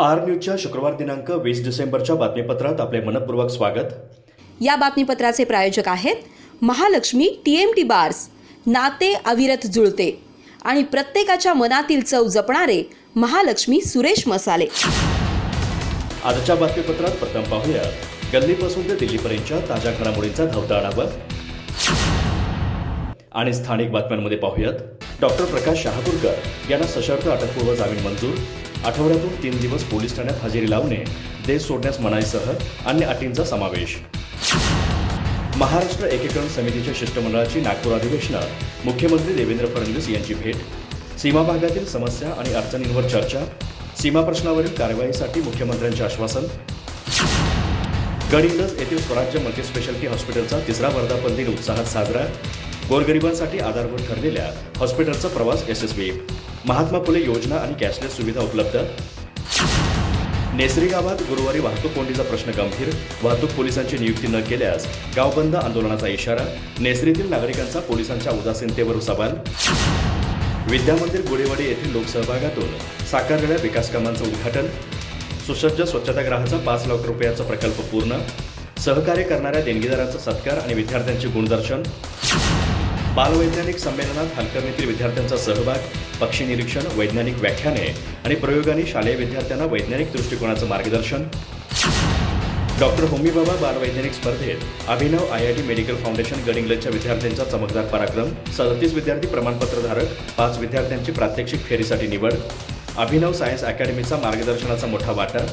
R न्यूजच्या शुक्रवार दिनांक वीस डिसेंबरच्या बातमीपत्रात आपले मनपूर्वक स्वागत. या बातमीपत्राचे प्रायोजक आहेत Mahalaxmi T M T bars नाते अविरत जुळते आणि प्रत्येकाच्या मनातील चव जपणारे महालक्ष्मी सुरेश मसाले. आजच्या बातमीपत्रात प्रथम पाहूया. गल्लीपासून ते दिल्लीपर्यंतच्या ताज्या घडामोडींचा धावता आढावा. आणि स्थानिक बातम्यांमध्ये पाहूयात. डॉक्टर प्रकाश शहापूरकर यांना सशर्त अटकपूर्व जामीन मंजूर. आठवड्यातून तीन दिवस पोलीस ठाण्यात हजेरी लावणे देश सोडण्यास मनाईसह अन्य अटींचा समावेश. महाराष्ट्र एकीकरण समितीच्या शिष्टमंडळाची नागपूर अधिवेशनात मुख्यमंत्री देवेंद्र फडणवीस यांची भेट सीमा भागातील समस्या आणि अडचणींवर चर्चा सीमा प्रश्नावरील कार्यवाहीसाठी मुख्यमंत्र्यांचे आश्वासन. गडहिंग्लज येथील स्वराज्य मल्टीस्पेशालिटी हॉस्पिटलचा तिसरा वर्धापन दिन उत्साहात साजरा गोरगरिबांसाठी आधारभूत ठरलेल्या हॉस्पिटलचा प्रवास यशस्वी. महात्मा फुले योजना आणि कॅशलेस सुविधा उपलब्ध? नेसरी गावात गुरुवारी वाहतूक कोंडीचा प्रश्न गंभीर. वाहतूक पोलिसांची नियुक्ती न केल्यास गावबंद आंदोलनाचा इशारा. नेसरीतील नागरिकांचा पोलिसांच्या उदासीनतेवर सवाल. विद्यामंदिर गुढेवाडी येथील लोकसहभागातून साकारलेल्या विकास कामांचं उद्घाटन. सुसज्ज स्वच्छतागृहाचा पाच लाख रुपयाचा प्रकल्प पूर्ण. सहकार्य करणाऱ्या देणगीदारांचा सत्कार आणि विद्यार्थ्यांचे गुणदर्शन. बालवैज्ञानिक संमेलनात हलकर्णीतील विद्यार्थ्यांचा सहभाग पक्षी निरीक्षण वैज्ञानिक व्याख्याने आणि प्रयोगांनी शालेय विद्यार्थ्यांना वैज्ञानिक दृष्टिकोनाचं मार्गदर्शन. डॉक्टर होमीबाबा बालवैज्ञानिक स्पर्धेत Abhinav I I T medical foundation गडिंग्लजच्या विद्यार्थ्यांचा चमकदार पराक्रम सदतीस विद्यार्थी प्रमाणपत्रधारक पाच विद्यार्थ्यांची प्रात्यक्षिक फेरीसाठी निवड अभिनव सायन्स अकॅडमीचा मार्गदर्शनाचा मोठा वाटा